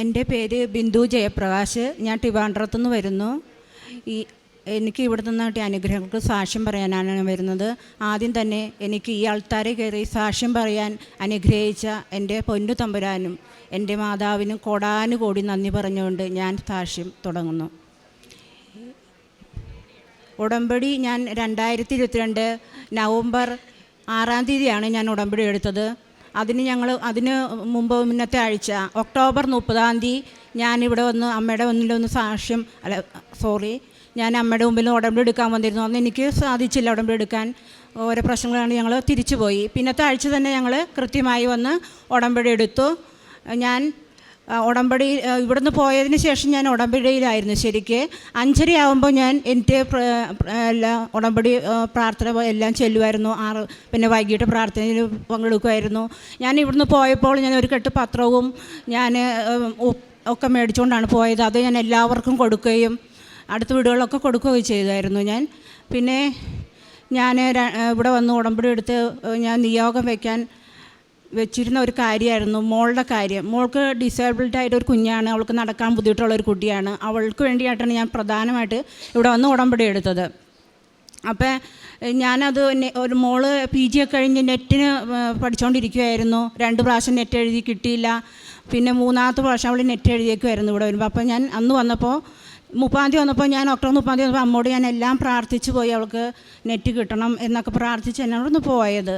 എന്റെ പേര് ബിന്ദു ജയപ്രകാശ്. ഞാൻ ട്രിവാൻഡ്രത്തു നിന്ന് വരുന്നു. ഈ എനിക്ക് ഇവിടെ നിന്ന് കിട്ടിയ അനുഗ്രഹങ്ങൾക്ക് സാക്ഷ്യം പറയാനാണ് വരുന്നത്. ആദ്യം തന്നെ എനിക്ക് ഈ ആൾത്താരെ കയറി സാക്ഷ്യം പറയാൻ അനുഗ്രഹിച്ച എന്റെ പൊന്നു തമ്പുരാനും എന്റെ മാതാവിനും കോടാനുകോടി നന്ദി പറഞ്ഞുകൊണ്ട് ഞാൻ സാക്ഷ്യം തുടങ്ങുന്നു. ഉടമ്പടി ഞാൻ രണ്ടായിരത്തി ഇരുപത്തിരണ്ട് നവംബർ ആറാം തീയതിയാണ് ഞാൻ ഉടമ്പടി എടുത്തത്. അതിന് ഞങ്ങൾ അതിന് മുമ്പ് മുന്നത്തെ ആഴ്ച ഒക്ടോബർ മുപ്പതാം തീയതി ഞാനിവിടെ വന്ന് അമ്മയുടെ മുന്നിൽ ഒന്ന് സാക്ഷ്യം അല്ല സോറി ഞാൻ അമ്മയുടെ മുമ്പിൽ ഉടമ്പടി എടുക്കാൻ വന്നിരുന്നു. അന്ന് എനിക്ക് സാധിച്ചില്ല ഉടമ്പടി എടുക്കാൻ. ഓരോ പ്രശ്നങ്ങളാണ് ഞങ്ങൾ തിരിച്ചു പോയി പിന്നത്തെ ആഴ്ച തന്നെ ഞങ്ങൾ കൃത്യമായി വന്ന് ഉടമ്പടി എടുത്തു. ഞാൻ ഉടമ്പടി ഇവിടുന്ന് പോയതിന് ശേഷം ഞാൻ ഉടമ്പടിയിലായിരുന്നു. ശരിക്ക് അഞ്ചരയാകുമ്പോൾ ഞാൻ എന്റെ എല്ലാ ഉടമ്പടി പ്രാർത്ഥന എല്ലാം ചെല്ലുമായിരുന്നു. ആറ് പിന്നെ വൈകിട്ട് പ്രാർത്ഥനയിൽ പങ്കെടുക്കുമായിരുന്നു. ഞാൻ ഇവിടുന്ന് പോയപ്പോൾ ഞാൻ ഒരു കെട്ട് പത്രവും ഞാൻ ഒക്കെ മേടിച്ചുകൊണ്ടാണ് പോയത്. അത് ഞാൻ എല്ലാവർക്കും കൊടുക്കുകയും അടുത്ത വീടുകളിലൊക്കെ കൊടുക്കുകയും ചെയ്തായിരുന്നു ഞാൻ. പിന്നെ ഞാൻ ഇവിടെ വന്ന് ഉടമ്പടി എടുത്ത് ഞാൻ നിയോഗം വയ്ക്കാൻ വെച്ചിരുന്ന ഒരു കാര്യമായിരുന്നു മോളുടെ കാര്യം. മോൾക്ക് ഡിസേബിൾഡ് ആയിട്ട് ഒരു കുഞ്ഞാണ് അവൾക്ക് നടക്കാൻ ബുദ്ധിമുട്ടുള്ള ഒരു കുട്ടിയാണ്. അവൾക്ക് വേണ്ടിയിട്ടാണ് ഞാൻ പ്രധാനമായിട്ട് ഇവിടെ വന്ന് ഉടമ്പടി എടുത്തത്. അപ്പോൾ ഞാനത് ഒരു മോൾ പി ജി ഒക്കെ കഴിഞ്ഞ് നെറ്റിന് പഠിച്ചുകൊണ്ടിരിക്കുമായിരുന്നു രണ്ട് പ്രാവശ്യം നെറ്റ് എഴുതി കിട്ടിയില്ല. പിന്നെ മൂന്നാമത്തെ പ്രാവശ്യം അവൾ നെറ്റ് എഴുതിയേക്കുമായിരുന്നു ഇവിടെ വരുമ്പോൾ അപ്പോൾ ഞാൻ അന്ന് വന്നപ്പോൾ മുപ്പാം തീയതി വന്നപ്പോൾ ഞാൻ ഒക്ടോബർ മുപ്പാം തീയതി വന്നപ്പോൾ അമ്മോട് ഞാൻ എല്ലാം പ്രാർത്ഥിച്ചു പോയി അവൾക്ക് നെറ്റ് കിട്ടണം എന്നൊക്കെ പ്രാർത്ഥിച്ച് എന്നോടൊന്ന് പോയത്.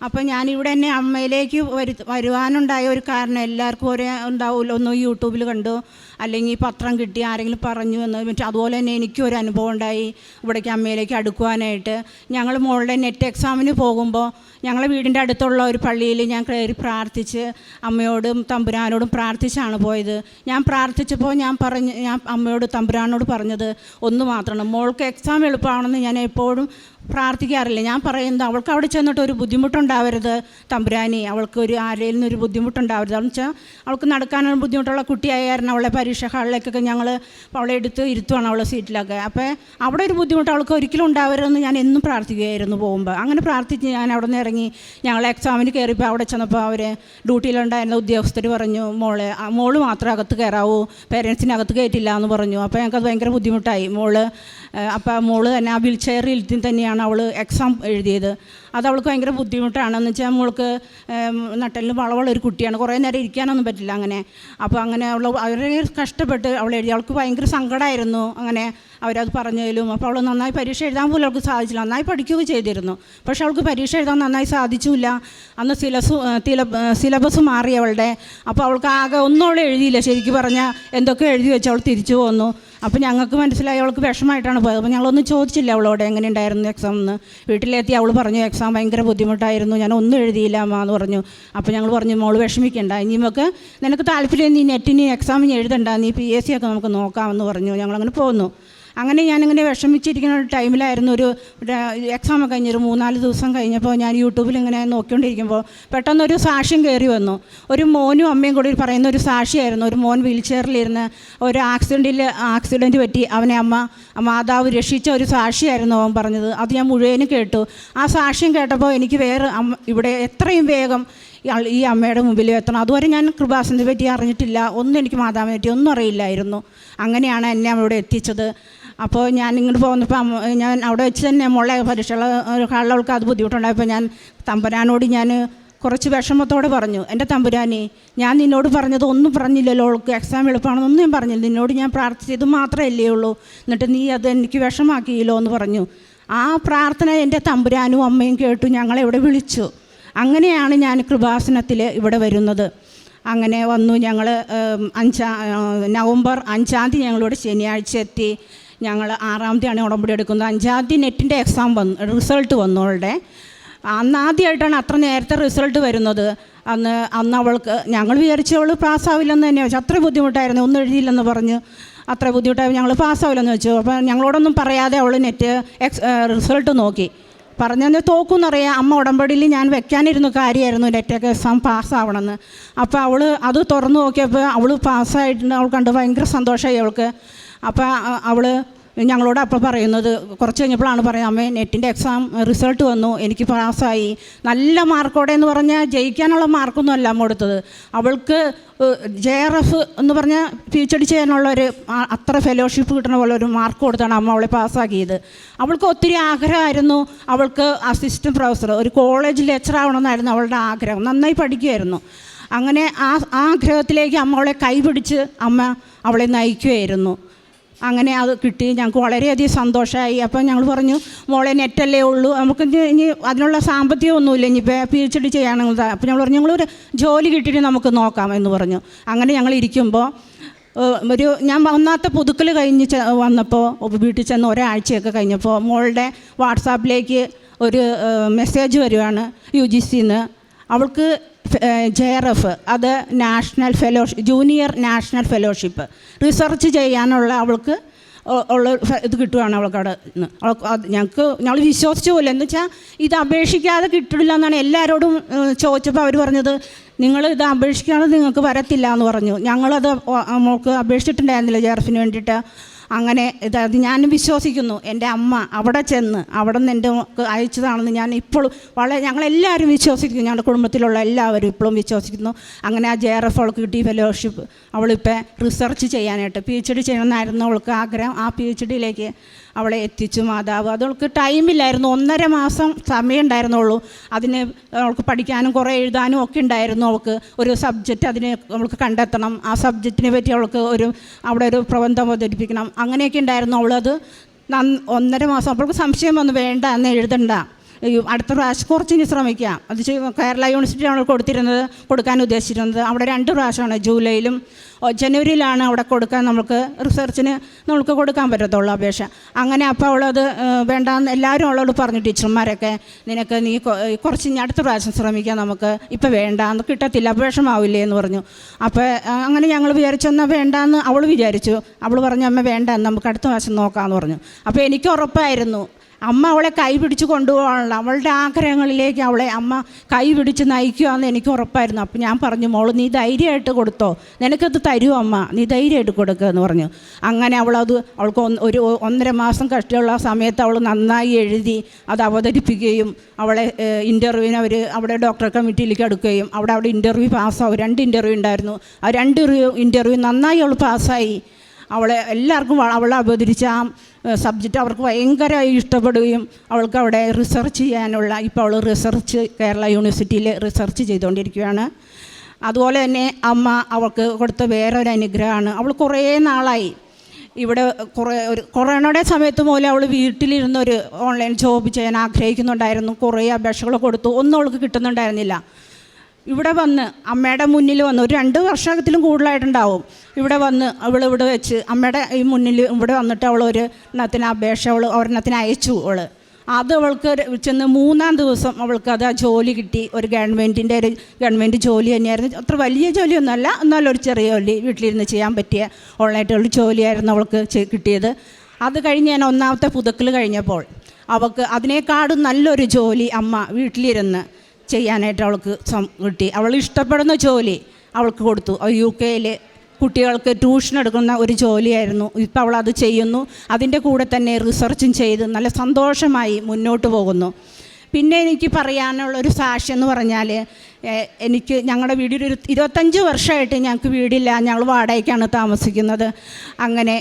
അപ്പോൾ ഞാനിവിടെ എന്നെ അമ്മയിലേക്ക് വരു വരുവാനുണ്ടായ ഒരു കാരണം എല്ലാവർക്കും ഒരേ ഉണ്ടാവില്ല ഒന്ന് യൂട്യൂബിൽ കണ്ടു അല്ലെങ്കിൽ പത്രം കിട്ടി ആരെങ്കിലും പറഞ്ഞു എന്ന് മറ്റേ അതുപോലെ തന്നെ എനിക്കും ഒരു അനുഭവം ഉണ്ടായി ഇവിടേക്ക് അമ്മയിലേക്ക് അടുക്കുവാനായിട്ട്. ഞങ്ങൾ മോളുടെ നെറ്റ് എക്സാമിന് പോകുമ്പോൾ ഞങ്ങളെ വീടിന്റെ അടുത്തുള്ള ഒരു പള്ളിയിൽ ഞാൻ കയറി പ്രാർത്ഥിച്ച് അമ്മയോടും തമ്പുരാനോടും പ്രാർത്ഥിച്ചാണ് പോയത്. ഞാൻ പ്രാർത്ഥിച്ചപ്പോൾ ഞാൻ പറഞ്ഞ് ഞാൻ അമ്മയോട് തമ്പുരാനോട് പറഞ്ഞത് ഒന്ന് മാത്രമാണ് മോൾക്ക് എക്സാം എളുപ്പമാണെന്ന് ഞാൻ എപ്പോഴും പ്രാർത്ഥിക്കാറില്ല. ഞാൻ പറയുന്നത് അവൾക്ക് അവിടെ ചെന്നിട്ട് ഒരു ബുദ്ധിമുട്ടുണ്ടാവരുത് തമ്പുരാനി. അവൾക്ക് ഒരു ആരയിൽ നിന്ന് ഒരു ബുദ്ധിമുട്ടുണ്ടാവരുത്. എന്ന് വെച്ചാൽ അവൾക്ക് നടക്കാനുള്ള ബുദ്ധിമുട്ടുള്ള കുട്ടിയായ കാരണം അവളെ പരീക്ഷ ഹാളിലേക്കൊക്കെ ഞങ്ങൾ അവളെ എടുത്ത് ഇരുത്തുവാണ് അവളെ സീറ്റിലൊക്കെ. അപ്പോൾ അവിടെ ഒരു ബുദ്ധിമുട്ട് അവൾക്ക് ഒരിക്കലും ഉണ്ടാവരുതെന്ന് ഞാൻ എന്നും പ്രാർത്ഥിക്കുകയായിരുന്നു പോകുമ്പോൾ അങ്ങനെ പ്രാർത്ഥിച്ച് ഞാൻ അവിടെ നിന്ന് ഇറങ്ങി ഞങ്ങൾ എക്സാമിന് കയറിയപ്പോൾ അവിടെ ചെന്നപ്പോൾ അവർ ഡ്യൂട്ടിയിലുണ്ടായിരുന്ന ഉദ്യോഗസ്ഥർ പറഞ്ഞു മോളെ മോൾ മാത്രം അകത്ത് കയറാവൂ. പേരൻസിന് അകത്ത് കയറ്റില്ല എന്ന് പറഞ്ഞു. അപ്പോൾ ഞങ്ങൾക്കത് ഭയങ്കര ബുദ്ധിമുട്ടായി. മോൾ അപ്പോൾ മോൾ തന്നെ ആ വീൽ ചെയറിൽ ഇരുത്തി തന്നെയാണ് അവൾ എക്സാം എഴുതിയത്. അത് അവൾക്ക് ഭയങ്കര ബുദ്ധിമുട്ടാണെന്ന് വെച്ചാൽ മോൾക്ക് നട്ടലിന് വളവുള്ള ഒരു കുട്ടിയാണ്. കുറേ നേരം ഇരിക്കാനൊന്നും പറ്റില്ല അങ്ങനെ. അപ്പോൾ അങ്ങനെ അവൾ വളരെ കഷ്ടപ്പെട്ട് അവൾ എഴുതി. അവൾക്ക് ഭയങ്കര സങ്കടമായിരുന്നു അങ്ങനെ അവരത് പറഞ്ഞതിലും. അപ്പോൾ അവൾ നന്നായി പരീക്ഷ എഴുതാൻ പോലും അവൾക്ക് സാധിച്ചില്ല. നന്നായി പഠിക്കുകയൊക്കെ ചെയ്തിരുന്നു. പക്ഷെ അവൾക്ക് പരീക്ഷ എഴുതാൻ നന്നായി സാധിച്ചില്ല. അന്ന് സിലസ് സിലബസ് മാറി അവളുടെ. അപ്പോൾ അവൾക്ക് ആകെ ഒന്നും അവൾ എഴുതിയില്ല. ശരിക്കും പറഞ്ഞാൽ എന്തൊക്കെ എഴുതി വെച്ച് അവൾ തിരിച്ചു പോന്നു. അപ്പോൾ ഞങ്ങൾക്ക് മനസ്സിലായി അവൾക്ക് വിഷമമായിട്ടാണ് പോയത്. അപ്പോൾ ഞങ്ങളൊന്നും ചോദിച്ചില്ല അവളോട് എങ്ങനെ ഉണ്ടായിരുന്നു എക്സാം എന്ന്. വീട്ടിലെത്തി അവൾ പറഞ്ഞു എക്സാം ഭയങ്കര ബുദ്ധിമുട്ടായിരുന്നു. ഞാൻ ഒന്നും എഴുതിയില്ല അമ്മ എന്ന് പറഞ്ഞു. അപ്പോൾ ഞങ്ങൾ പറഞ്ഞു മോൾ വിഷമിക്കണ്ട. നമുക്ക് നിനക്ക് താല്പര്യം നീ നെറ്റിന് എക്സാമിന് എഴുതണ്ട. നീ പി എസ് സി ഒക്കെ നമുക്ക് നോക്കാമെന്ന് പറഞ്ഞു. ഞങ്ങളങ്ങനെ പോന്നു. അങ്ങനെ ഞാനിങ്ങനെ വിഷമിച്ചിരിക്കുന്ന ഒരു ടൈമിലായിരുന്നു ഒരു എക്സാം കഴിഞ്ഞ കഴിഞ്ഞൊരു മൂന്നാൽ ദിവസം കഴിഞ്ഞപ്പോൾ ഞാൻ യൂട്യൂബിൽ ഇങ്ങനെ നോക്കിക്കൊണ്ടിരിക്കുമ്പോൾ പെട്ടെന്നൊരു സാക്ഷ്യം കയറി വന്നു. ഒരു മോനും അമ്മയും കൂടി പറയുന്ന ഒരു സാക്ഷിയായിരുന്നു. ഒരു മോൻ വീൽ ചെയറിലിരുന്ന് ഒരു ആക്സിഡന്റിൽ ആക്സിഡന്റ് പറ്റി അവനെ അമ്മ മാതാവ് രക്ഷിച്ച ഒരു സാക്ഷിയായിരുന്നു അവൻ പറഞ്ഞത്. അത് ഞാൻ മുഴുവനും കേട്ടു. ആ സാക്ഷ്യം കേട്ടപ്പോൾ എനിക്ക് വേറെ ഇവിടെ എത്രയും വേഗം ഈ അമ്മയുടെ മുമ്പിൽ എത്തണം. അതുവരെ ഞാൻ കൃപാസനത്തെ പറ്റി അറിഞ്ഞിട്ടില്ല. ഒന്നും എനിക്ക് മാതാവിനെ പറ്റി ഒന്നും അറിയില്ലായിരുന്നു. അങ്ങനെയാണ് എന്നെ അവിടെ എത്തിച്ചത്. അപ്പോൾ ഞാൻ ഇങ്ങോട്ട് പോകുന്നപ്പോൾ അമ്മ ഞാൻ അവിടെ വെച്ച് തന്നെ മോളെ പരീക്ഷകൾ കള്ളവൾക്ക് അത് ബുദ്ധിമുട്ടുണ്ടായപ്പോൾ ഞാൻ തമ്പുരാനോട് ഞാൻ കുറച്ച് വിഷമത്തോടെ പറഞ്ഞു എന്റെ തമ്പുരാനെ ഞാൻ നിന്നോട് പറഞ്ഞത് ഒന്നും പറഞ്ഞില്ലല്ലോ അവൾക്ക് എക്സാം എളുപ്പമാണെന്നൊന്നും ഞാൻ പറഞ്ഞില്ല നിന്നോട് ഞാൻ പ്രാർത്ഥിച്ചത് മാത്രമല്ലേ ഉള്ളൂ എന്നിട്ട് നീ അത് എനിക്ക് വിഷമാക്കിയില്ലോ എന്ന് പറഞ്ഞു. ആ പ്രാർത്ഥന എന്റെ തമ്പുരാനും അമ്മയും കേട്ടു ഞങ്ങളെ ഇവിടെ വിളിച്ചു. അങ്ങനെയാണ് ഞാൻ കൃപാസനത്തിൽ ഇവിടെ വരുന്നത്. അങ്ങനെ വന്നു ഞങ്ങൾ അഞ്ചാം നവംബർ അഞ്ചാം തീയതി ഞങ്ങളിവിടെ ശനിയാഴ്ച എത്തി. ഞങ്ങൾ ആറാം തീയതിയാണ് ഉടമ്പടി എടുക്കുന്നത്. അഞ്ചാം തീയതി നെറ്റിന്റെ എക്സാം വന്നു റിസൾട്ട് വന്നു അവളുടെ. അന്ന് ആദ്യമായിട്ടാണ് അത്ര നേരത്തെ റിസൾട്ട് വരുന്നത്. അന്ന് അന്ന് അവൾക്ക് ഞങ്ങൾ വിചാരിച്ചു അവൾ പാസ്സാവില്ലെന്ന് തന്നെ വെച്ചു അത്ര ബുദ്ധിമുട്ടായിരുന്നു ഒന്നും എഴുതിയില്ലെന്ന് പറഞ്ഞ് അത്ര ബുദ്ധിമുട്ടായി ഞങ്ങൾ പാസ്സാവില്ലെന്ന് വെച്ചു. അപ്പോൾ ഞങ്ങളോടൊന്നും പറയാതെ അവൾ നെറ്റ് എക്സ് റിസൾട്ട് നോക്കി. പറഞ്ഞാൽ തോക്കുമെന്നറിയാം അമ്മ ഉടമ്പടിയിൽ ഞാൻ വെക്കാനിരുന്ന കാര്യമായിരുന്നു നെറ്റൊക്കെ എക്സാം പാസ്സാവണമെന്ന് അപ്പോൾ അവൾ അത് തുറന്നു നോക്കിയപ്പോൾ അവൾ പാസ്സായിട്ടുണ്ട് അവൾ കണ്ട് ഭയങ്കര സന്തോഷമായി അവൾക്ക്. അപ്പോൾ അവൾ ഞങ്ങളോട് അപ്പോൾ പറയുന്നത് കുറച്ച് കഴിഞ്ഞപ്പോഴാണ് പറയുന്നത് അമ്മേ നെറ്റിന്റെ എക്സാം റിസൾട്ട് വന്നു എനിക്ക് പാസ്സായി. നല്ല മാർക്കോടെ എന്ന് പറഞ്ഞാൽ ജയിക്കാനുള്ള മാർക്കൊന്നും അല്ല അമ്മ കൊടുത്തത്. അവൾക്ക് ജെ ആർ എഫ് എന്ന് പറഞ്ഞാൽ പി എച്ച് ഡി ചെയ്യാനുള്ള ഒരു അത്ര ഫെലോഷിപ്പ് കിട്ടണ പോലെ ഒരു മാർക്ക് കൊടുത്താണ് അമ്മ അവളെ പാസ്സാക്കിയത്. അവൾക്ക് ഒത്തിരി ആഗ്രഹമായിരുന്നു. അവൾക്ക് അസിസ്റ്റന്റ് പ്രൊഫസർ ഒരു കോളേജ് ലെക്ചർ ആവണമെന്നായിരുന്നു അവളുടെ ആഗ്രഹം. നന്നായി പഠിക്കുമായിരുന്നു അങ്ങനെ ആ ആഗ്രഹത്തിലേക്ക് അമ്മ അവളെ കൈപിടിച്ച് അമ്മ അവളെ നയിക്കുമായിരുന്നു അങ്ങനെ അത് കിട്ടി. ഞങ്ങൾക്ക് വളരെയധികം സന്തോഷമായി അപ്പം ഞങ്ങൾ പറഞ്ഞു മോളെ നെറ്റല്ലേ ഉള്ളൂ. നമുക്ക് ഇനി ഇനി അതിനുള്ള സാമ്പത്തികമൊന്നുമില്ല. ഇനിയിപ്പോൾ പി എച്ച് ഡി ചെയ്യാനുള്ള അപ്പോൾ ഞങ്ങൾ പറഞ്ഞു ഞങ്ങളൊരു ജോലി കിട്ടിയിട്ട് നമുക്ക് നോക്കാം എന്ന് പറഞ്ഞു. അങ്ങനെ ഞങ്ങൾ ഇരിക്കുമ്പോൾ ഒരു ഞാൻ ഒന്നാമത്തെ പുതുക്കൽ കഴിഞ്ഞ് വന്നപ്പോൾ വീട്ടിൽ ചെന്ന് ഒരാഴ്ചയൊക്കെ കഴിഞ്ഞപ്പോൾ മോളുടെ വാട്സാപ്പിലേക്ക് ഒരു മെസ്സേജ് വരുവാണ് യു ജി സിന്ന്. അവൾക്ക് ജെ ആർ എഫ് അത് national fellowship junior national fellowship. Research ചെയ്യാനുള്ള അവൾക്ക് ഉള്ള ഇത് കിട്ടുവാണ് അവൾക്ക് അവിടെ നിന്ന് ഞങ്ങൾക്ക് ഞങ്ങൾ വിശ്വസിച്ചു പോലും. എന്ന് വെച്ചാൽ ഇത് അപേക്ഷിക്കാതെ കിട്ടില്ല എന്നാണ് എല്ലാവരോടും ചോദിച്ചപ്പോൾ അവർ പറഞ്ഞത് നിങ്ങൾ ഇത് അപേക്ഷിക്കാതെ നിങ്ങൾക്ക് വരത്തില്ല എന്ന് പറഞ്ഞു. ഞങ്ങളത് മോൾക്ക് അപേക്ഷിച്ചിട്ടുണ്ടായിരുന്നില്ല ജെ ആർ എഫിന് വേണ്ടിയിട്ട്. അങ്ങനെ ഇത് ഞാനും വിശ്വസിക്കുന്നു. എന്റെ അമ്മ അവിടെ ചെന്ന് അവിടെ നിന്ന് എന്റെ അയച്ചതാണെന്ന് ഞാൻ ഇപ്പോഴും വളരെ ഞങ്ങളെല്ലാവരും വിശ്വസിക്കുന്നു. ഞങ്ങളുടെ കുടുംബത്തിലുള്ള എല്ലാവരും ഇപ്പോഴും വിശ്വസിക്കുന്നു. അങ്ങനെ ആ ജെ ആർ എഫ് അവൾക്ക് കിട്ടി ഫെലോഷിപ്പ് അവളിപ്പോൾ റിസർച്ച് ചെയ്യാനായിട്ട് പി എച്ച് ഡി ചെയ്യണമെന്നായിരുന്നു അവൾക്ക് ആഗ്രഹം. ആ പി എച്ച് ഡിയിലേക്ക് അവളെ എത്തിച്ചു മാതാവ്. അതവൾക്ക് ടൈമില്ലായിരുന്നു. ഒന്നര മാസം സമയം ഉണ്ടായിരുന്നുള്ളൂ. അതിന് അവൾക്ക് പഠിക്കാനും കുറേ എഴുതാനും ഒക്കെ ഉണ്ടായിരുന്നു അവൾക്ക്. ഒരു സബ്ജക്റ്റ് അതിനെ അവൾക്ക് കണ്ടെത്തണം. ആ സബ്ജക്റ്റിനെ പറ്റി അവൾക്ക് ഒരു അവിടെ ഒരു പ്രബന്ധം അവതരിപ്പിക്കണം. അങ്ങനെയൊക്കെ ഉണ്ടായിരുന്നു അവളത്. ഒന്നര മാസം. അപ്പോൾ സംശയം വന്നു വേണ്ട എന്ന് എഴുതണ്ട. അടുത്ത പ്രാവശ്യം കുറച്ചിനി ശ്രമിക്കാം. അത് കേരള യൂണിവേഴ്സിറ്റി ആണ് കൊടുത്തിരുന്നത് കൊടുക്കാൻ ഉദ്ദേശിച്ചിരുന്നത്. അവിടെ രണ്ട് പ്രാവശ്യമാണ് ജൂലൈയിലും ജനുവരിയിലാണ് അവിടെ കൊടുക്കാൻ നമുക്ക് റിസർച്ചിന് നമുക്ക് കൊടുക്കാൻ പറ്റത്തുള്ളൂ അപേക്ഷ. അങ്ങനെ അപ്പോൾ അവളത് വേണ്ടാന്ന് എല്ലാവരും അവളോട് പറഞ്ഞു ടീച്ചർമാരൊക്കെ നിനക്ക് നീ കുറച്ച് ഇനി അടുത്ത പ്രാവശ്യം ശ്രമിക്കാം നമുക്ക് ഇപ്പം വേണ്ടാന്ന് കിട്ടത്തില്ല അപേക്ഷമാവില്ലേ എന്ന് പറഞ്ഞു അപ്പോൾ അങ്ങനെ ഞങ്ങൾ വിചാരിച്ചെന്നാൽ വേണ്ടാന്ന്. അവൾ വിചാരിച്ചു. അവൾ പറഞ്ഞു അമ്മ വേണ്ട നമുക്ക് അടുത്ത പ്രാവശ്യം നോക്കാമെന്ന് പറഞ്ഞു. അപ്പോൾ എനിക്ക് ഉറപ്പായിരുന്നു അമ്മ അവളെ കൈ പിടിച്ച് കൊണ്ടുപോകാനുള്ള അവളുടെ ആഗ്രഹങ്ങളിലേക്ക് അവളെ അമ്മ കൈ പിടിച്ച് നയിക്കുമെന്ന് എനിക്ക് ഉറപ്പായിരുന്നു. അപ്പം ഞാൻ പറഞ്ഞു മോൾ നീ ധൈര്യമായിട്ട് കൊടുത്തോ. നിനക്കത് തരൂ അമ്മ. നീ ധൈര്യമായിട്ട് കൊടുക്കുക എന്ന് പറഞ്ഞു. അങ്ങനെ അവളത് അവൾക്ക് ഒരു ഒന്നര മാസം കഷ്ടമുള്ള സമയത്ത് അവൾ നന്നായി എഴുതി അത് അവതരിപ്പിക്കുകയും അവളെ ഇന്റർവ്യൂവിന് അവർ അവിടെ ഡോക്ടർ കമ്മിറ്റിയിലേക്ക് എടുക്കുകയും അവിടെ അവിടെ ഇന്റർവ്യൂ പാസ്സാവും രണ്ട് ഇന്റർവ്യൂ ഉണ്ടായിരുന്നു. ആ രണ്ട് ഇന്റർവ്യൂ നന്നായി അവൾ പാസ്സായി അവളെ എല്ലാവർക്കും അവളെ അവതരിച്ച ആ സബ്ജക്റ്റ് അവർക്ക് ഭയങ്കര ഇഷ്ടപ്പെടുകയും അവൾക്ക് അവിടെ റിസർച്ച് ചെയ്യാനുള്ള ഇപ്പോൾ അവൾ റിസർച്ച് കേരള യൂണിവേഴ്സിറ്റിയിൽ റിസർച്ച് ചെയ്തുകൊണ്ടിരിക്കുകയാണ് അതുപോലെ തന്നെ അമ്മ അവൾക്ക് കൊടുത്ത വേറൊരു അനുഗ്രഹമാണ്. അവൾ കുറേ നാളായി. ഇവിടെ കുറേ ഒരു കൊറോണയുടെ സമയത്ത് മൂലം അവൾ വീട്ടിലിരുന്നൊരു ഓൺലൈൻ ജോബ് ചെയ്യാൻ ആഗ്രഹിക്കുന്നുണ്ടായിരുന്നു. കുറേ അപേക്ഷകൾ കൊടുത്തു. ഒന്നും അവൾക്ക് കിട്ടുന്നുണ്ടായിരുന്നില്ല. ഇവിടെ വന്ന് അമ്മയുടെ മുന്നിൽ വന്ന് ഒരു രണ്ട് വർഷത്തിലും കൂടുതലായിട്ടുണ്ടാവും. ഇവിടെ വന്ന് അവൾ ഇവിടെ വെച്ച് അമ്മയുടെ ഈ മുന്നിൽ ഇവിടെ വന്നിട്ട് അവൾ ഒരു എണ്ണത്തിന് അപേക്ഷ അവൾ ഒരെണ്ണത്തിന് അയച്ചു അവൾ. അത് അവൾക്ക് ചെന്ന് മൂന്നാം ദിവസം അവൾക്ക് അത് ആ ജോലി കിട്ടി. ഒരു ഗവൺമെന്റിന്റെ ഒരു ഗവൺമെന്റ് ജോലി തന്നെയായിരുന്നു. അത്ര വലിയ ജോലിയൊന്നുമല്ല എന്നാലും ഒരു ചെറിയ ജോലി വീട്ടിലിരുന്ന് ചെയ്യാൻ പറ്റിയ ഓൺലൈനായിട്ടുള്ള ജോലിയായിരുന്നു അവൾക്ക് കിട്ടിയത്. അത് കഴിഞ്ഞ് ഞാൻ ഒന്നാമത്തെ പുതുക്കൽ കഴിഞ്ഞപ്പോൾ അവൾക്ക് അതിനേക്കാളും നല്ലൊരു ജോലി അമ്മ വീട്ടിലിരുന്ന് ചെയ്യാനായിട്ട് അവൾക്ക് കിട്ടി. അവൾ ഇഷ്ടപ്പെടുന്ന ജോലി അവൾക്ക് കൊടുത്തു. യു കെയിൽ കുട്ടികൾക്ക് ട്യൂഷൻ എടുക്കുന്ന ഒരു ജോലിയായിരുന്നു. ഇപ്പോൾ അവൾ അത് ചെയ്യുന്നു. അതിന്റെ കൂടെ തന്നെ റിസർച്ചും ചെയ്ത് നല്ല സന്തോഷമായി മുന്നോട്ട് പോകുന്നു. പിന്നെ എനിക്ക് പറയാനുള്ള ഒരു സാക്ഷി എന്ന് പറഞ്ഞാൽ എനിക്ക് ഞങ്ങളുടെ വീടിൽ ഒരു ഇരുപത്തഞ്ച് വർഷമായിട്ട് ഞങ്ങൾക്ക് വീടില്ല. ഞങ്ങൾ വാടകയ്ക്കാണ് താമസിക്കുന്നത്. അങ്ങനെ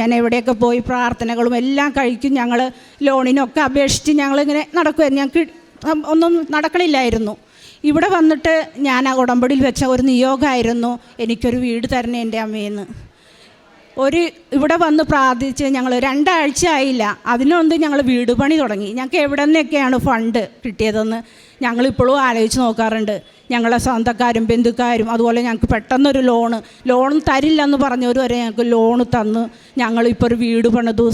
ഞാൻ എവിടെയൊക്കെ പോയി പ്രാർത്ഥനകളും എല്ലാം കഴിക്കും. ഞങ്ങൾ ലോണിനൊക്കെ അപേക്ഷിച്ച് ഞങ്ങളിങ്ങനെ നടക്കുമായിരുന്നു ഞങ്ങൾക്ക് ഒന്നും നടക്കണില്ലായിരുന്നു. ഇവിടെ വന്നിട്ട് ഞാൻ ആ ഉടമ്പടിയിൽ വെച്ച ഒരു നിയോഗമായിരുന്നു എനിക്കൊരു വീട് തരണേ എന്റെ അമ്മയെന്ന് ഒരു ഇവിടെ വന്ന് പ്രാർത്ഥിച്ച് ഞങ്ങൾ രണ്ടാഴ്ച ആയില്ല. അതിനൊന്ന് ഞങ്ങൾ വീട് പണി തുടങ്ങി. ഞങ്ങൾക്ക് എവിടെ നിന്നൊക്കെയാണ് ഫണ്ട് കിട്ടിയതെന്ന് ഞങ്ങളിപ്പോഴും ആലോചിച്ച് നോക്കാറുണ്ട്. ഞങ്ങളെ സ്വന്തക്കാരും ബന്ധുക്കാരും അതുപോലെ ഞങ്ങൾക്ക് പെട്ടെന്നൊരു ലോണ് ലോൺ തരില്ലെന്ന് പറഞ്ഞവർ വരെ ഞങ്ങൾക്ക് ലോണ് തന്ന് ഞങ്ങളിപ്പോൾ ഒരു വീട് പണിതു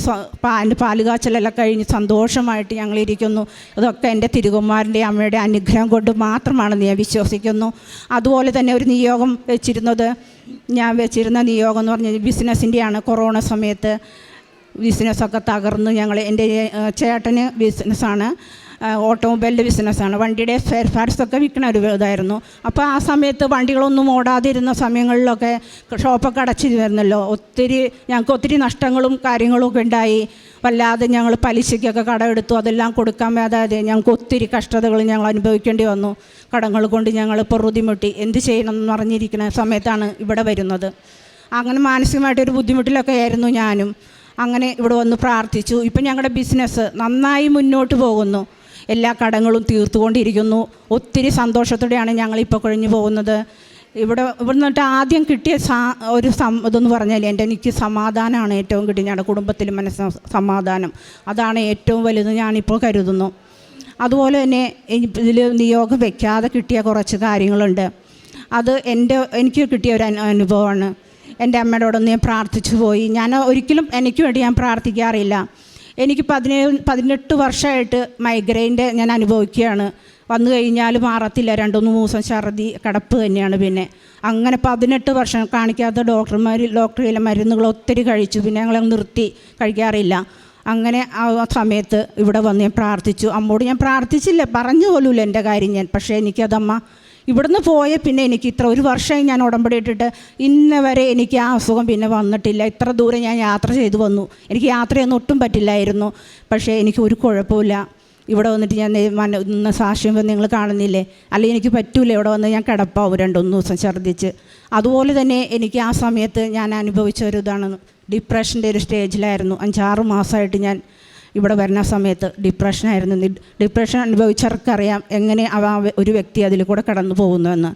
പാൽ പാലുകാച്ചലെല്ലാം കഴിഞ്ഞ് സന്തോഷമായിട്ട് ഞങ്ങളിരിക്കുന്നു. അതൊക്കെ എന്റെ തിരുകുമാരന്റെ അമ്മയുടെ അനുഗ്രഹം കൊണ്ട് മാത്രമാണെന്ന് ഞാൻ വിശ്വസിക്കുന്നു. അതുപോലെ തന്നെ ഒരു നിയോഗം വെച്ചിരുന്നത് ഞാൻ വെച്ചിരുന്ന നിയോഗം എന്ന് പറഞ്ഞാൽ ബിസിനസ്സിന്റെയാണ് കൊറോണ സമയത്ത്. ബിസിനസ്സൊക്കെ തകർന്ന് ഞങ്ങൾ എന്റെ ചേട്ടന് ബിസിനസ്സാണ്. ഓട്ടോമൊബൈലിന്റെ ബിസിനസ്സാണ് വണ്ടിയുടെ ഫെയർ പാർട്സ് ഒക്കെ വിൽക്കുന്ന ഒരു ഇതായിരുന്നു. അപ്പോൾ ആ സമയത്ത് വണ്ടികളൊന്നും ഓടാതിരുന്ന സമയങ്ങളിലൊക്കെ ഷോപ്പൊക്കെ അടച്ചിരുന്നല്ലോ. ഒത്തിരി ഞങ്ങൾക്ക് ഒത്തിരി നഷ്ടങ്ങളും കാര്യങ്ങളും ഒക്കെ ഉണ്ടായി. വല്ലാതെ ഞങ്ങൾ പലിശയ്ക്കൊക്കെ കടമെടുത്തു അതെല്ലാം കൊടുക്കാൻ മേതാതെ ഞങ്ങൾക്ക് ഒത്തിരി കഷ്ടതകൾ ഞങ്ങൾ അനുഭവിക്കേണ്ടി വന്നു. കടങ്ങൾ കൊണ്ട് ഞങ്ങൾ പൊറുതിമുട്ടി എന്ത് ചെയ്യണം എന്ന് പറഞ്ഞിരിക്കുന്ന സമയത്താണ് ഇവിടെ വരുന്നത്. അങ്ങനെ മാനസികമായിട്ടൊരു ബുദ്ധിമുട്ടിലൊക്കെ ആയിരുന്നു ഞാനും. അങ്ങനെ ഇവിടെ വന്ന് പ്രാർത്ഥിച്ചു. ഇപ്പം ഞങ്ങളുടെ ബിസിനസ് നന്നായി മുന്നോട്ട് പോകുന്നു. എല്ലാ കടങ്ങളും തീർത്തുകൊണ്ടിരിക്കുന്നു. ഒത്തിരി സന്തോഷത്തോടെയാണ് ഞങ്ങളിപ്പോൾ കഴിഞ്ഞു പോകുന്നത്. ഇവിടെ ഇവിടെ നിന്നിട്ട് ആദ്യം കിട്ടിയ സാ ഒരു സം ഇതെന്ന് പറഞ്ഞാൽ എന്റെ എനിക്ക് സമാധാനമാണ് ഏറ്റവും കിട്ടി ഞങ്ങളുടെ കുടുംബത്തിൽ മനസ്സ് സമാധാനം. അതാണ് ഏറ്റവും വലുത് ഞാനിപ്പോൾ കരുതുന്നു. അതുപോലെ തന്നെ ഇതിൽ നിയോഗം വയ്ക്കാതെ കിട്ടിയ കുറച്ച് കാര്യങ്ങളുണ്ട്. അത് എന്റെ എനിക്ക് കിട്ടിയ ഒരു അനുഭവമാണ്. എന്റെ അമ്മയോടൊന്ന് ഞാൻ പ്രാർത്ഥിച്ചു പോയി. ഞാൻ ഒരിക്കലും എനിക്ക് വേണ്ടി ഞാൻ പ്രാർത്ഥിക്കാറില്ല. എനിക്ക് പതിനേഴ് പതിനെട്ട് വർഷമായിട്ട് മൈഗ്രെയിന്റെ ഞാൻ അനുഭവിക്കുകയാണ്. വന്നു കഴിഞ്ഞാൽ മാറത്തില്ല. രണ്ടുമൂന്ന് ദിവസം ഛർദി കിടപ്പ് തന്നെയാണ് പിന്നെ. അങ്ങനെ പതിനെട്ട് വർഷം കാണിക്കാത്ത ഡോക്ടർമാർ ഡോക്ടറിലെ മരുന്നുകൾ ഒത്തിരി കഴിച്ചു. പിന്നെ ഞങ്ങൾ നിർത്തി കഴിക്കാറില്ല. അങ്ങനെ ആ സമയത്ത് ഇവിടെ വന്ന് ഞാൻ പ്രാർത്ഥിച്ചു. അമ്മോട് ഞാൻ പ്രാർത്ഥിച്ചില്ല. പറഞ്ഞു പോലുമില്ല എന്റെ കാര്യം ഞാൻ. പക്ഷേ എനിക്കതമ്മ ഇവിടുന്ന് പോയ പിന്നെ എനിക്ക് ഇത്ര ഒരു വർഷമായി ഞാൻ ഉടമ്പടി ഇട്ടിട്ട് ഇന്ന വരെ എനിക്ക് ആ അസുഖം പിന്നെ വന്നിട്ടില്ല. ഇത്ര ദൂരം ഞാൻ യാത്ര ചെയ്തു വന്നു. എനിക്ക് യാത്രയൊന്നും ഒട്ടും പറ്റില്ലായിരുന്നു. പക്ഷേ എനിക്ക് ഒരു കുഴപ്പമില്ല ഇവിടെ വന്നിട്ട് ഞാൻ ഇന്ന് സാക്ഷ്യം നിങ്ങൾ കാണുന്നില്ലേ? അല്ലെങ്കിൽ എനിക്ക് പറ്റൂല. ഇവിടെ വന്ന് ഞാൻ കിടപ്പാവും രണ്ടൊന്ന് ദിവസം ഛർദ്ദിച്ച്. അതുപോലെ തന്നെ എനിക്ക് ആ സമയത്ത് ഞാൻ അനുഭവിച്ച ഒരു ഇതാണ്. ഡിപ്രഷന്റെ ഒരു സ്റ്റേജിലായിരുന്നു. അഞ്ചാറ് മാസമായിട്ട് ഞാൻ ഇവിടെ വരുന്ന സമയത്ത് ഡിപ്രഷനായിരുന്നു ഡിപ്രഷൻ അനുഭവിച്ചവർക്കറിയാം എങ്ങനെ അവ ഒരു വ്യക്തി അതിൽ കൂടെ കടന്നു പോകുന്നുവെന്ന്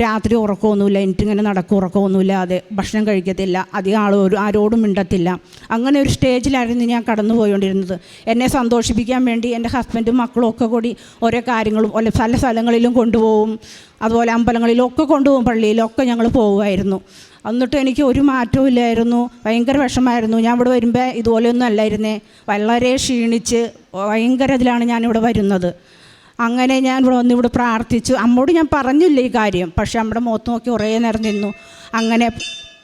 രാത്രി ഉറക്കമൊന്നുമില്ല എനിക്കിങ്ങനെ നടക്കും ഉറക്കമൊന്നുമില്ലാതെ ഭക്ഷണം കഴിക്കത്തില്ല അധികം ആൾ ഒരു ആരോടും മിണ്ടത്തില്ല. അങ്ങനെ ഒരു സ്റ്റേജിലായിരുന്നു ഞാൻ കടന്നു പോയിക്കൊണ്ടിരുന്നത് എന്നെ സന്തോഷിപ്പിക്കാൻ വേണ്ടി എന്റെ ഹസ്ബൻഡും മക്കളും ഒക്കെ കൂടി ഓരോ കാര്യങ്ങളും പല സ്ഥലങ്ങളിലും കൊണ്ടുപോകും അതുപോലെ അമ്പലങ്ങളിലൊക്കെ കൊണ്ടുപോകും പള്ളിയിലൊക്കെ ഞങ്ങൾ പോകുമായിരുന്നു എന്നിട്ട് എനിക്ക് ഒരു മാറ്റവും ഇല്ലായിരുന്നു. ഭയങ്കര വിഷമായിരുന്നു ഞാൻ ഇവിടെ വരുമ്പോൾ ഇതുപോലെയൊന്നും അല്ലായിരുന്നേ. വളരെ ക്ഷീണിച്ച് ഭയങ്കര ഇതിലാണ് ഞാനിവിടെ വരുന്നത്. അങ്ങനെ ഞാൻ ഇവിടെ വന്ന് ഇവിടെ പ്രാർത്ഥിച്ചു. അമ്മോട് ഞാൻ പറഞ്ഞില്ല ഈ കാര്യം. പക്ഷേ നമ്മുടെ മുഖത്ത് നോക്കി കുറേ നേരം നിന്നു. അങ്ങനെ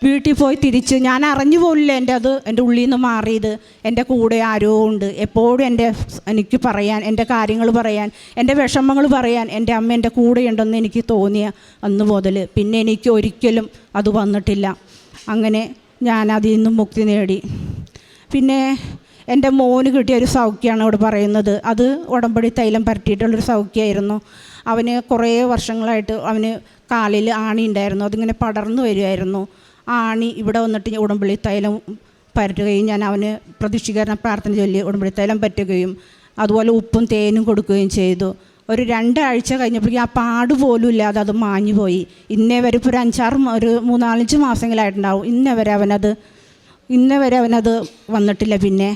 വീട്ടിൽ പോയി തിരിച്ച്. ഞാൻ അറിഞ്ഞു പോലില്ല എന്റെ അത് എന്റെ ഉള്ളിൽ നിന്ന് മാറിയത്. എന്റെ കൂടെ ആരോ ഉണ്ട്. എപ്പോഴും എന്റെ എനിക്ക് പറയാൻ എന്റെ കാര്യങ്ങൾ പറയാൻ എന്റെ വിഷമങ്ങൾ പറയാൻ എന്റെ അമ്മ എന്റെ കൂടെ ഉണ്ടെന്ന് എനിക്ക് തോന്നിയ അന്ന് മുതൽ. പിന്നെ എനിക്ക് ഒരിക്കലും അത് വന്നിട്ടില്ല. അങ്ങനെ ഞാൻ അതിൽ നിന്നും മുക്തി നേടി. പിന്നെ എന്റെ മോന് കിട്ടിയ ഒരു സൗഖ്യമാണ് അവിടെ പറയുന്നത്. അത് ഉടമ്പടി തൈലം പരട്ടിയിട്ടുള്ളൊരു സൗഖ്യമായിരുന്നു അവന് കുറേ വർഷങ്ങളായിട്ട് അവന് കാലിൽ ആണി ഉണ്ടായിരുന്നു. അതിങ്ങനെ പടർന്നു വരുമായിരുന്നു ആണി ഇവിടെ വന്നിട്ട് ഉടമ്പടി തൈലം പരറ്റുകയും ഞാൻ അവന് പ്രതിഷ്ഠീകരണ പ്രാർത്ഥന ചൊല്ലി ഉടമ്പടി തൈലം പറ്റുകയും അതുപോലെ ഉപ്പും തേനും കൊടുക്കുകയും ചെയ്തു. ഒരു രണ്ടാഴ്ച കഴിഞ്ഞപ്പോഴേക്കും ആ പാട് പോലും ഇല്ലാതെ അത് മാഞ്ഞു പോയി. ഇന്നേ വരെ ഇപ്പോൾ ഒരു അഞ്ചാറ് ഒരു മൂന്നാലഞ്ച് മാസങ്ങളായിട്ടുണ്ടാവും. ഇന്നേ വരെ അവനത് ഇന്നേ വരെ അവനത് വന്നിട്ടില്ല പിന്നെ.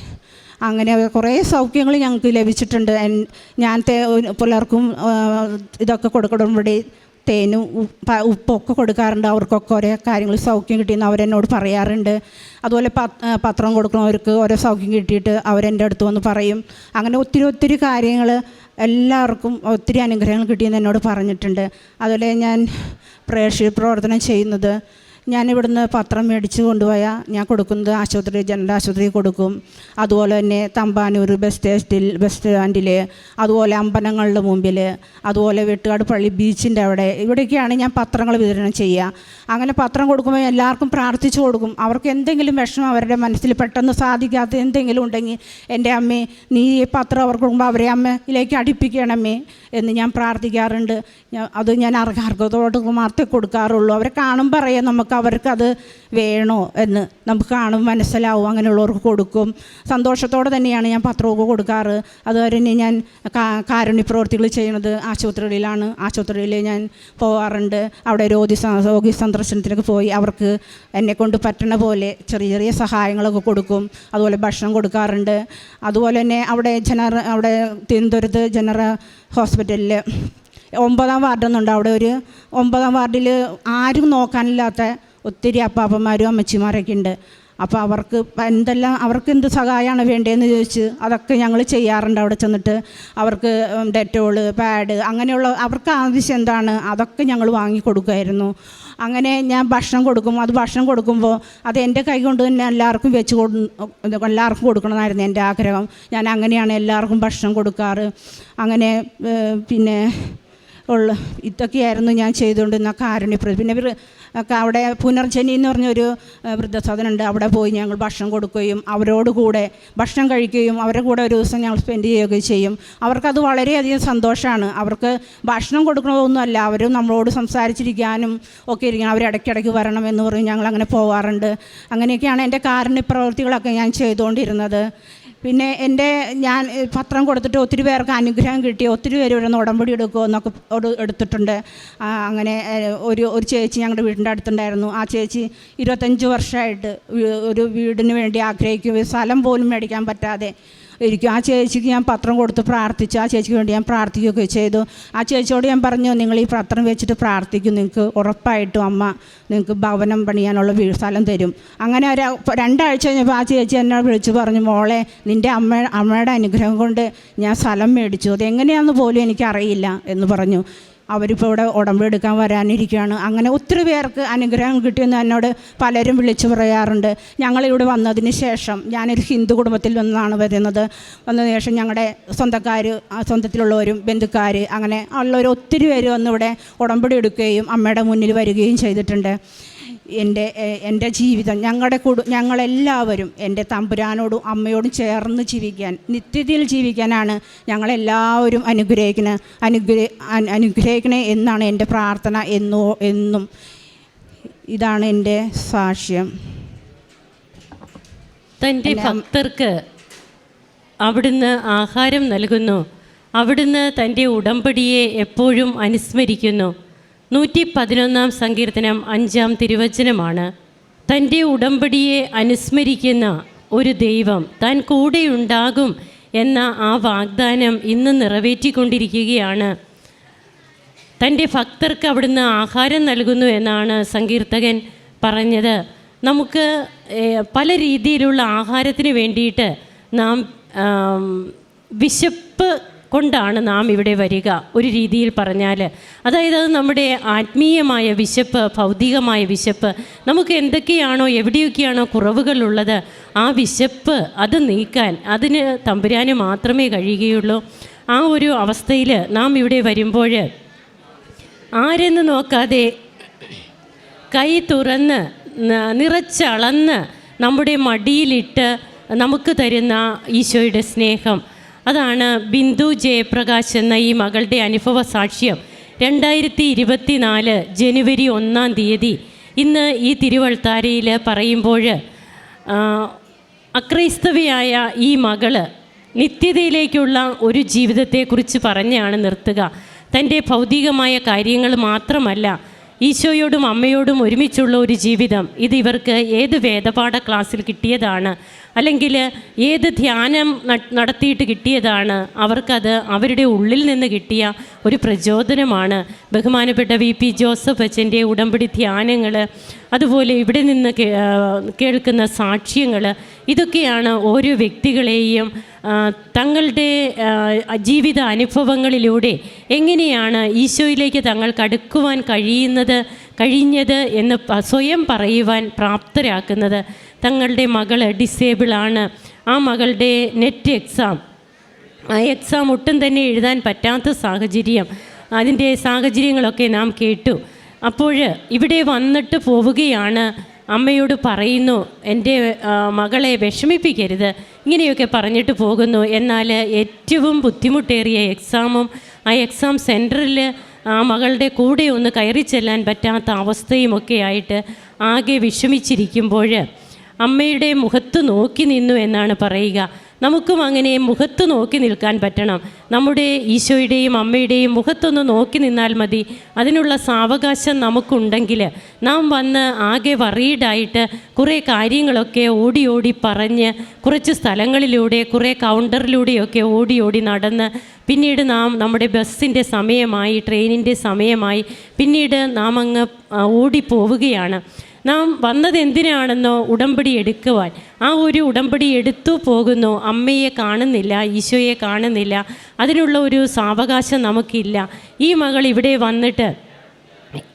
അങ്ങനെ കുറേ സൗഖ്യങ്ങൾ ഞങ്ങൾക്ക് ലഭിച്ചിട്ടുണ്ട്. ഞാൻ തേ പിള്ളേർക്കും ഇതൊക്കെ കൊടുക്കുമ്പോഴേ തേനും ഉപ്പ ഉപ്പൊക്കെ കൊടുക്കാറുണ്ട്. അവർക്കൊക്കെ ഓരോ കാര്യങ്ങൾ സൗഖ്യം കിട്ടിയെന്ന് അവരെന്നോട് പറയാറുണ്ട്. അതുപോലെ പത്രം കൊടുക്കുന്നവർക്ക് ഓരോ സൗഖ്യം കിട്ടിയിട്ട് അവരെന്റെ അടുത്ത് വന്ന് പറയും. അങ്ങനെ ഒത്തിരി ഒത്തിരി കാര്യങ്ങൾ എല്ലാവർക്കും ഒത്തിരി അനുഗ്രഹങ്ങൾ കിട്ടിയെന്ന് എന്നോട് പറഞ്ഞിട്ടുണ്ട്. അതുപോലെ ഞാൻ പ്രേക്ഷക പ്രവർത്തനം ചെയ്യുന്നത് ഞാൻ ഇവിടുന്ന് പത്രം മേടിച്ച് കൊണ്ടുപോയാൽ ഞാൻ കൊടുക്കുന്നത് ആശുപത്രി ജനറൽ ആശുപത്രി കൊടുക്കും. അതുപോലെ തന്നെ തമ്പാനൂർ ബസ് സ്റ്റേഷനിൽ ബസ് സ്റ്റാൻഡിൽ അതുപോലെ അമ്പലങ്ങളുടെ മുമ്പിൽ അതുപോലെ വെട്ടുകാട് പള്ളി ബീച്ചിന്റെ അവിടെ. ഇവിടെയൊക്കെയാണ് ഞാൻ പത്രങ്ങൾ വിതരണം ചെയ്യുക. അങ്ങനെ പത്രം കൊടുക്കുമ്പോൾ എല്ലാവർക്കും പ്രാർത്ഥിച്ചു കൊടുക്കും. അവർക്ക് എന്തെങ്കിലും വിഷമം അവരുടെ മനസ്സിൽ പെട്ടെന്ന് സാധിക്കാത്ത എന്തെങ്കിലും ഉണ്ടെങ്കിൽ എന്റെ അമ്മേ നീ ഈ പത്രം അവർക്ക് കൊടുക്കുമ്പോൾ അവരെ അമ്മയിലേക്ക് അടുപ്പിക്കണമേ എന്ന് ഞാൻ പ്രാർത്ഥിക്കാറുണ്ട്. അത് ഞാൻ അർഹർക്കത്തോട് മാത്രമേ കൊടുക്കാറുള്ളൂ. അവരെ കാണുമ്പോൾ അറിയാം നമുക്ക് അവർക്കത് വേണോ എന്ന് നമുക്ക് കാണും മനസ്സിലാവും അങ്ങനെയുള്ളവർക്ക് കൊടുക്കും. സന്തോഷത്തോടെ തന്നെയാണ് ഞാൻ പത്രമൊക്കെ കൊടുക്കാറ്. അതുവരെ തന്നെ ഞാൻ കാരുണ്യപ്രവർത്തികൾ കാരുണ്യ പ്രവർത്തികൾ ചെയ്യുന്നത് ആശുപത്രികളിലാണ്. ആശുപത്രിയിൽ ഞാൻ പോകാറുണ്ട് അവിടെ രോഗി രോഗി സന്ദർശനത്തിനൊക്കെ പോയി അവർക്ക് എന്നെ കൊണ്ട് പറ്റണ പോലെ ചെറിയ ചെറിയ സഹായങ്ങളൊക്കെ കൊടുക്കും. അതുപോലെ ഭക്ഷണം കൊടുക്കാറുണ്ട്. അതുപോലെ തന്നെ അവിടെ ജനറ അവിടെ തിരുവനന്തപുരത്ത് ജനറൽ ഹോസ്പിറ്റലിൽ ഒമ്പതാം വാർഡെന്നുണ്ട്. അവിടെ ഒരു ഒമ്പതാം വാർഡിൽ ആരും നോക്കാനില്ലാത്ത ഒത്തിരി അപ്പാപ്പന്മാരും അമ്മച്ചിമാരൊക്കെ ഉണ്ട്. അപ്പോൾ അവർക്ക് എന്തെല്ലാം അവർക്ക് എന്ത് സഹായമാണ് വേണ്ടതെന്ന് ചോദിച്ച് അതൊക്കെ ഞങ്ങൾ ചെയ്യാറുണ്ട് അവിടെ ചെന്നിട്ട്. അവർക്ക് ഡെറ്റോൾ പാഡ് അങ്ങനെയുള്ള അവർക്ക് ആവശ്യം എന്താണ് അതൊക്കെ ഞങ്ങൾ വാങ്ങി കൊടുക്കുമായിരുന്നു അങ്ങനെ ഞാൻ ഭക്ഷണം കൊടുക്കും. അത് ഭക്ഷണം കൊടുക്കുമ്പോൾ അത് എന്റെ കൈ കൊണ്ട് തന്നെ എല്ലാവർക്കും വെച്ച് കൊടു എല്ലാവർക്കും കൊടുക്കണമെന്നായിരുന്നു എന്റെ ആഗ്രഹം. ഞാൻ അങ്ങനെയാണ് എല്ലാവർക്കും ഭക്ഷണം കൊടുക്കാറ്. അങ്ങനെ പിന്നെ ഉള്ള ഇതൊക്കെയായിരുന്നു ഞാൻ ചെയ്തുകൊണ്ടിരുന്ന കാരുണ്യപ്രതി പിന്നെ അവിടെ പുനർജനി എന്ന് പറഞ്ഞൊരു വൃദ്ധസദനുണ്ട് അവിടെ പോയി ഞങ്ങൾ ഭക്ഷണം കൊടുക്കുകയും അവരോട് കൂടെ ഭക്ഷണം കഴിക്കുകയും അവരുടെ കൂടെ ഒരു ദിവസം ഞങ്ങൾ സ്പെൻഡ് ചെയ്യുകയും ചെയ്യും. അവർക്കത് വളരെയധികം സന്തോഷമാണ്. അവർക്ക് ഭക്ഷണം കൊടുക്കണമൊന്നുമല്ല അവരും നമ്മളോട് സംസാരിച്ചിരിക്കാനും ഒക്കെ ഇരിക്കണം. അവർ ഇടയ്ക്കിടയ്ക്ക് വരണം എന്ന് പറഞ്ഞ് ഞങ്ങൾ അങ്ങനെ പോവാറുണ്ട്. അങ്ങനെയൊക്കെയാണ് എന്റെ കാരുണ്യ പ്രവൃത്തികളൊക്കെ ഞാൻ ചെയ്തുകൊണ്ടിരുന്നത്. പിന്നെ എന്റെ ഞാൻ പത്രം കൊടുത്തിട്ട് ഒത്തിരി പേർക്ക് അനുഗ്രഹം കിട്ടി. ഒത്തിരി പേര് ഇവിടെ നിന്ന് ഉടമ്പടി എടുക്കുമോ എന്നൊക്കെ എടുത്തിട്ടുണ്ട്. അങ്ങനെ ഒരു ഒരു ചേച്ചി ഞങ്ങളുടെ വീടിന്റെ അടുത്തുണ്ടായിരുന്നു. ആ ചേച്ചി ഇരുപത്തഞ്ച് വർഷമായിട്ട് ഒരു വീടിന് വേണ്ടി ആഗ്രഹിക്കുകയും സ്ഥലം പോലും മേടിക്കാൻ പറ്റാതെ ഇരിക്കും. ആ ചേച്ചിക്ക് ഞാൻ പത്രം കൊടുത്ത് പ്രാർത്ഥിച്ചു. ആ ചേച്ചിക്ക് വേണ്ടി ഞാൻ പ്രാർത്ഥിക്കുകയൊക്കെ ചെയ്തു. ആ ചേച്ചിയോട് ഞാൻ പറഞ്ഞു നിങ്ങൾ ഈ പത്രം വെച്ചിട്ട് പ്രാർത്ഥിക്കും. നിങ്ങൾക്ക് ഉറപ്പായിട്ടും അമ്മ നിങ്ങൾക്ക് ഭവനം പണിയാനുള്ള സ്ഥലം തരും. അങ്ങനെ ഒരു രണ്ടാഴ്ച കഴിഞ്ഞപ്പോൾ ആ ചേച്ചി എന്നെ വിളിച്ച് പറഞ്ഞു മോളെ നിന്റെ അമ്മ അമ്മയുടെ അനുഗ്രഹം കൊണ്ട് ഞാൻ സ്ഥലം മേടിച്ചു. അതെങ്ങനെയാണെന്ന് പോലും എനിക്കറിയില്ല എന്ന് പറഞ്ഞു. അവരിപ്പോൾ ഇവിടെ ഉടമ്പടി എടുക്കാൻ വരാനിരിക്കുകയാണ്. അങ്ങനെ ഒത്തിരി പേർക്ക് അനുഗ്രഹം കിട്ടിയെന്ന് എന്നോട് പലരും വിളിച്ചു പറയാറുണ്ട്. ഞങ്ങളിവിടെ വന്നതിന് ശേഷം ഞാനൊരു ഹിന്ദു കുടുംബത്തിൽ നിന്നാണ് വരുന്നത്. വന്നതിന് ശേഷം ഞങ്ങളുടെ സ്വന്തക്കാർ സ്വന്തത്തിലുള്ളവരും ബന്ധുക്കാർ അങ്ങനെ ഉള്ളവർ ഒത്തിരി പേര് വന്നിവിടെ ഉടമ്പടി എടുക്കുകയും അമ്മയുടെ മുന്നിൽ വരികയും ചെയ്തിട്ടുണ്ട്. എന്റെ എന്റെ ജീവിതം ഞങ്ങളുടെ കുടു ഞങ്ങളെല്ലാവരും എന്റെ തമ്പുരാനോടും അമ്മയോടും ചേർന്ന് ജീവിക്കാൻ നിത്യതയിൽ ജീവിക്കാനാണ് ഞങ്ങളെല്ലാവരും അനുഗ്രഹിക്കണ അനുഗ്രഹ അനുഗ്രഹിക്കണേ എന്നാണ് എന്റെ പ്രാർത്ഥന എന്നോ എന്നും. ഇതാണ് എന്റെ സാക്ഷ്യം. തന്റെ ഭക്തർക്ക് അവിടുന്ന് ആഹാരം നൽകുന്നു. അവിടുന്ന് തന്റെ ഉടമ്പടിയെ എപ്പോഴും അനുസ്മരിക്കുന്നു. നൂറ്റി പതിനൊന്നാം സങ്കീർത്തനം അഞ്ചാം തിരുവചനമാണ്. തന്റെ ഉടമ്പടിയെ അനുസ്മരിക്കുന്ന ഒരു ദൈവം താൻ കൂടെയുണ്ടാകും എന്ന ആ വാഗ്ദാനം ഇന്ന് നിറവേറ്റിക്കൊണ്ടിരിക്കുകയാണ്. തന്റെ ഭക്തർക്ക് അവിടുന്ന് ആഹാരം നൽകുന്നു എന്നാണ് സങ്കീർത്തകൻ പറഞ്ഞത്. നമുക്ക് പല രീതിയിലുള്ള ആഹാരത്തിന് വേണ്ടിയിട്ട് നാം വിശപ്പ് കൊണ്ടാണ് നാം ഇവിടെ വരിക ഒരു രീതിയിൽ പറഞ്ഞാൽ. അതായത് അത് നമ്മുടെ ആത്മീയമായ വിശപ്പ് ഭൗതികമായ വിശപ്പ് നമുക്ക് എന്തൊക്കെയാണോ എവിടെയൊക്കെയാണോ കുറവുകളുള്ളത് ആ വിശപ്പ് അത് നീക്കാൻ അതിന് തമ്പുരാന് മാത്രമേ കഴിയുകയുള്ളൂ. ആ ഒരു അവസ്ഥയിൽ നാം ഇവിടെ വരുമ്പോൾ ആരെന്ന് നോക്കാതെ കൈ തുറന്ന് നിറച്ചളന്ന് നമ്മുടെ മടിയിലിട്ട് നമുക്ക് തരുന്ന ഈശോയുടെ സ്നേഹം അതാണ് ബിന്ദു ജയപ്രകാശ് എന്ന ഈ മകളുടെ അനുഭവ സാക്ഷ്യം. രണ്ടായിരത്തി ഇരുപത്തി നാല് ജനുവരി ഒന്നാം തീയതി ഇന്ന് ഈ തിരുവൾത്താരയിൽ പറയുമ്പോൾ അക്രൈസ്തവയായ ഈ മകൾ നിത്യതയിലേക്കുള്ള ഒരു ജീവിതത്തെക്കുറിച്ച് പറഞ്ഞാണ് നിർത്തുക. തന്റെ ഭൗതികമായ കാര്യങ്ങൾ മാത്രമല്ല ഈശോയോടും അമ്മയോടും ഒരുമിച്ചുള്ള ഒരു ജീവിതം. ഇത് ഇവർക്ക് ഏത് വേദപാഠ ക്ലാസ്സിൽ കിട്ടിയതാണ്? അല്ലെങ്കിൽ ഏത് ധ്യാനം നടത്തിയിട്ട് കിട്ടിയതാണ് അവർക്കത് അവരുടെ ഉള്ളിൽ നിന്ന് കിട്ടിയ ഒരു പ്രചോദനമാണ്. ബഹുമാനപ്പെട്ട വി പി ജോസഫ് അച്ഛന്റെ ഉടമ്പടി ധ്യാനങ്ങൾ അതുപോലെ ഇവിടെ നിന്ന് കേൾക്കുന്ന സാക്ഷ്യങ്ങൾ ഇതൊക്കെയാണ് ഓരോ വ്യക്തികളെയും തങ്ങളുടെ ജീവിത അനുഭവങ്ങളിലൂടെ എങ്ങനെയാണ് ഈശോയിലേക്ക് തങ്ങൾക്ക് അടുക്കുവാൻ കഴിയുന്നത് കഴിഞ്ഞത് എന്ന് സ്വയം പറയുവാൻ പ്രാപ്തരാക്കുന്നത്. തങ്ങളുടെ മകൾ ഡിസേബിൾ ആണ്. ആ മകളുടെ നെറ്റ് എക്സാം ആ എക്സാം ഒട്ടും തന്നെ എഴുതാൻ പറ്റാത്ത സാഹചര്യം. അതിന്റെ സാഹചര്യങ്ങളൊക്കെ നാം കേട്ടു. അപ്പോൾ ഇവിടെ വന്നിട്ട് പോവുകയാണ്. അമ്മയോട് പറയുന്നു എന്റെ മകളെ വിഷമിപ്പിക്കരുത്. ഇങ്ങനെയൊക്കെ പറഞ്ഞിട്ട് പോകുന്നു. എന്നാൽ ഏറ്റവും ബുദ്ധിമുട്ടേറിയ എക്സാമും ആ എക്സാം സെന്ററിൽ ആ മകളുടെ കൂടെ ഒന്ന് കയറി ചെല്ലാൻ പറ്റാത്ത അവസ്ഥയുമൊക്കെ ആയിട്ട് ആകെ വിഷമിച്ചിരിക്കുമ്പോൾ അമ്മയുടെ മുഖത്ത് നോക്കി നിന്നു എന്നാണ് പറയുക. നമുക്കും അങ്ങനെ മുഖത്ത് നോക്കി നിൽക്കാൻ പറ്റണം. നമ്മുടെ ഈശോയുടെയും അമ്മയുടെയും മുഖത്തൊന്ന് നോക്കി നിന്നാൽ മതി. അതിനുള്ള സാവകാശം നമുക്കുണ്ടെങ്കിൽ നാം വന്ന് ആകെ വറീഡായിട്ട് കുറേ കാര്യങ്ങളൊക്കെ ഓടി ഓടി പറഞ്ഞ് കുറച്ച് സ്ഥലങ്ങളിലൂടെ കുറേ കൗണ്ടറിലൂടെയൊക്കെ ഓടി ഓടി നടന്ന് പിന്നീട് നാം നമ്മുടെ ബസ്സിന്റെ സമയമായി ട്രെയിനിന്റെ സമയമായി പിന്നീട് നാം അങ്ങ് ഓടിപ്പോവുകയാണ്. നാം വന്നത് എന്തിനാണെന്നോ ഉടമ്പടി എടുക്കുവാൻ. ആ ഒരു ഉടമ്പടി എടുത്തു പോകുന്നു. അമ്മയെ കാണുന്നില്ല ഈശോയെ കാണുന്നില്ല. അതിനുള്ള ഒരു സാവകാശം നമുക്കില്ല. ഈ മകൾ ഇവിടെ വന്നിട്ട്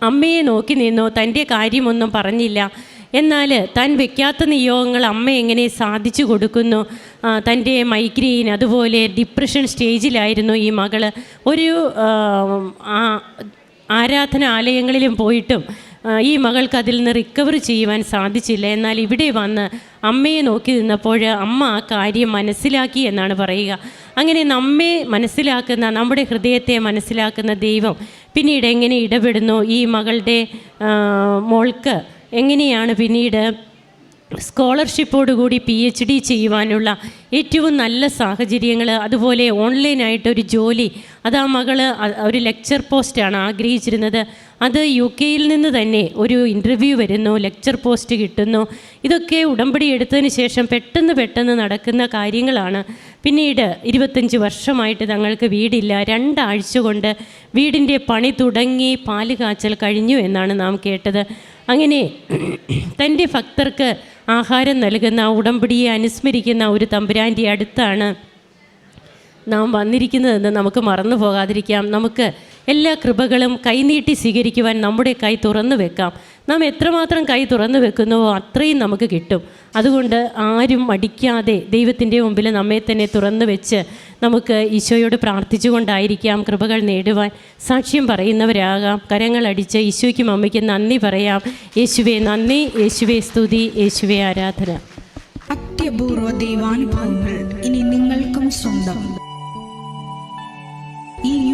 അമ്മയെ നോക്കി നിന്നു. തന്റെ കാര്യമൊന്നും പറഞ്ഞില്ല. എന്നാൽ താൻ വെക്കാത്ത നിയോഗങ്ങൾ അമ്മ എങ്ങനെ സാധിച്ചു കൊടുക്കുന്നു? തന്റെ മൈഗ്രെയിൻ അതുപോലെ ഡിപ്രഷൻ സ്റ്റേജിലായിരുന്നു ഈ മകൾ ഒരു ആരാധനാലയങ്ങളിലും പോയിട്ടും ഈ മകൾക്ക് അതിൽ നിന്ന് റിക്കവർ ചെയ്യുവാൻ സാധിച്ചില്ല. എന്നാൽ ഇവിടെ വന്ന് അമ്മയെ നോക്കി നിന്നപ്പോൾ അമ്മ ആ കാര്യം മനസ്സിലാക്കി എന്നാണ് പറയുക. അങ്ങനെ നമ്മെ മനസ്സിലാക്കുന്ന നമ്മുടെ ഹൃദയത്തെ മനസ്സിലാക്കുന്ന ദൈവം പിന്നീട് എങ്ങനെ ഇടപെടുന്നു? ഈ മകളുടെ മോൾക്ക് എങ്ങനെയാണ് പിന്നീട് സ്കോളർഷിപ്പോടുകൂടി പി എച്ച് ഡി ചെയ്യുവാനുള്ള ഏറ്റവും നല്ല സാഹചര്യങ്ങൾ അതുപോലെ ഓൺലൈനായിട്ടൊരു ജോലി. അത് ആ മകൾ ഒരു ലെക്ചർ പോസ്റ്റാണ് ആഗ്രഹിച്ചിരുന്നത്. അത് യു കെയിൽ നിന്ന് തന്നെ ഒരു ഇന്റർവ്യൂ വരുന്നു ലെക്ചർ പോസ്റ്റ് കിട്ടുന്നു. ഇതൊക്കെ ഉടമ്പടി എടുത്തതിന് ശേഷം പെട്ടെന്ന് പെട്ടെന്ന് നടക്കുന്ന കാര്യങ്ങളാണ്. പിന്നീട് ഇരുപത്തഞ്ച് വർഷമായിട്ട് തങ്ങൾക്ക് വീടില്ല. രണ്ടാഴ്ച കൊണ്ട് വീടിന്റെ പണി തുടങ്ങി പാൽ കാച്ചൽ കഴിഞ്ഞു എന്നാണ് നാം കേട്ടത്. അങ്ങനെ തന്റെ ഭക്തർക്ക് ആഹാരം നൽകുന്ന ഉടമ്പടിയെ അനുസ്മരിക്കുന്ന ഒരു തമ്പുരാന്റെ അടുത്താണ് നാം വന്നിരിക്കുന്നതെന്ന് നമുക്ക് മറന്നു പോകാതിരിക്കാം. നമുക്ക് എല്ലാ കൃപകളും കൈനീട്ടി സ്വീകരിക്കുവാൻ നമ്മുടെ കൈ തുറന്നു വെക്കാം. നാം എത്രമാത്രം കൈ തുറന്നു വെക്കുന്നുവോ അത്രയും നമുക്ക് കിട്ടും. അതുകൊണ്ട് ആരും മടിക്കാതെ ദൈവത്തിന്റെ മുമ്പിൽ നമ്മെ തന്നെ തുറന്നു വെച്ച് നമുക്ക് ഈശോയോട് പ്രാർത്ഥിച്ചുകൊണ്ടായിരിക്കാം കൃപകൾ നേടുവാൻ സാക്ഷ്യം പറയുന്നവരാകാം. കരങ്ങളടിച്ച് ഈശോയ്ക്കും അമ്മയ്ക്കും നന്ദി പറയാം. യേശുവെ നന്ദി. യേശുവെ സ്തുതി. യേശുവെ ആരാധന. അത്യപൂർവ ദൈവാനുഭവങ്ങൾ ഇനി നിങ്ങൾക്കും സ്വന്തം. ഈ